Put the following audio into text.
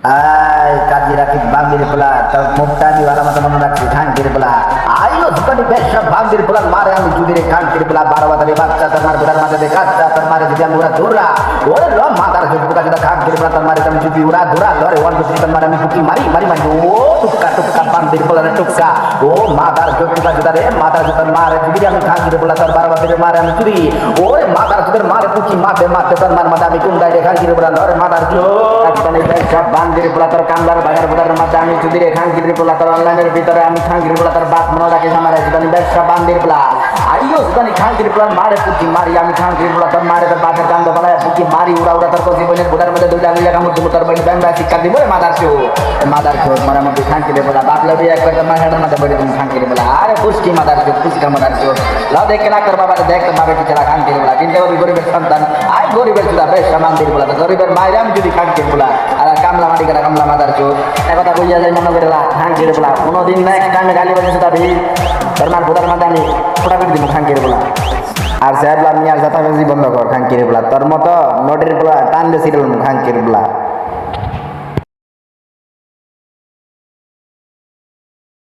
I কাজী রাখিব বান্দির পোলা তোর আমি ভালো মতো মনে রাখছি খাঙ্কির পোলা। আইও দোকানি বেশ সব বান্দির পোলা, মারে আমি যদি রে খাঙ্কির পোলা, বারো বাতারি বাচ্চা তোর মার গোটার মাঝে কাচ্চা তোর মারে যদি আমি ওরা ধরা। ওরে ল মাতার যদি পোকা যদি খাঙ্কির পোলা, তোর মারে আমি যদি ওরা ধরা। লরে ওয়ান দুটি তোর মারে আমি পুকি মারি মারি মারি। ও টুকা টুকা বান্দির পোলা রে টুকা ও মাতার জোটুকা জুতা রে মাতার জুতার মারে যদি আমি খাঙ্কির পোলা, তোর বারো বাতারি মারে আমি চুরি। ওরে মাতার জুতার মারে পুকি মাতে মাতে তোর মার মাথা আমি কুন্দাই রে খাঙ্কির পোলা, লরে মাতার জো একদম সব বান্দির পোলা তোর কান্দার বাজার পোলার মধ্যে আমি যদি রে খাঙ্কির পোলা তোর অনলাইনের ভিতরে আমি খাঙ্কির পোলা তোর বাপ মনে রাখিস আমার জীবন ব্যবসা বান্দির পোলা আইও সুদানি খাঙ্কির পোলা মারে পুকি মারি, আমি খাঙ্কির পোলা তোর মারে তোর বাপের কান্দ পালায় পুকি মারি, উড়া উড়া তোর জীবনের বোটার মধ্যে দুইটা মিলে কামড় দিব, তোর বাড়ি ব্যাংবা শিক্ষা দিব মাদার চো মাদার চো মারা মধ্যে খাঙ্কির পোলা, বাপ লবি একবার তোর মাহের মধ্যে বলে তুমি খাঙ্কির পোলা। আরে পুষ্টি মাদার চো পুষ্টি মাদার চো লাও দেখ তোর বাবা দেখ তোর বাবা কি খাঙ্কির পোলা। কিন্তু গরিবের সন্তান আই গরিবের চুলা বেশ বান্দির পোলা গরিবের মায়ের আমি যদি খাঙ্কির পোলা। একথা বইয়া যায় মনে করে খাঙ্কির পোলা কোনোদিন নেক্সট টাইমে গালি বাজে সেটা ভি তোর মার বোটার মধ্যে আমি ফোটা করে দিব খাঙ্কির বলা। আর সাহেব আমি আর যাতা বন্ধ কর খাঙ্কির বলা। তোর মতো নোটের পোলা টানলে সিরিয়াল খাঙ্কির পোলা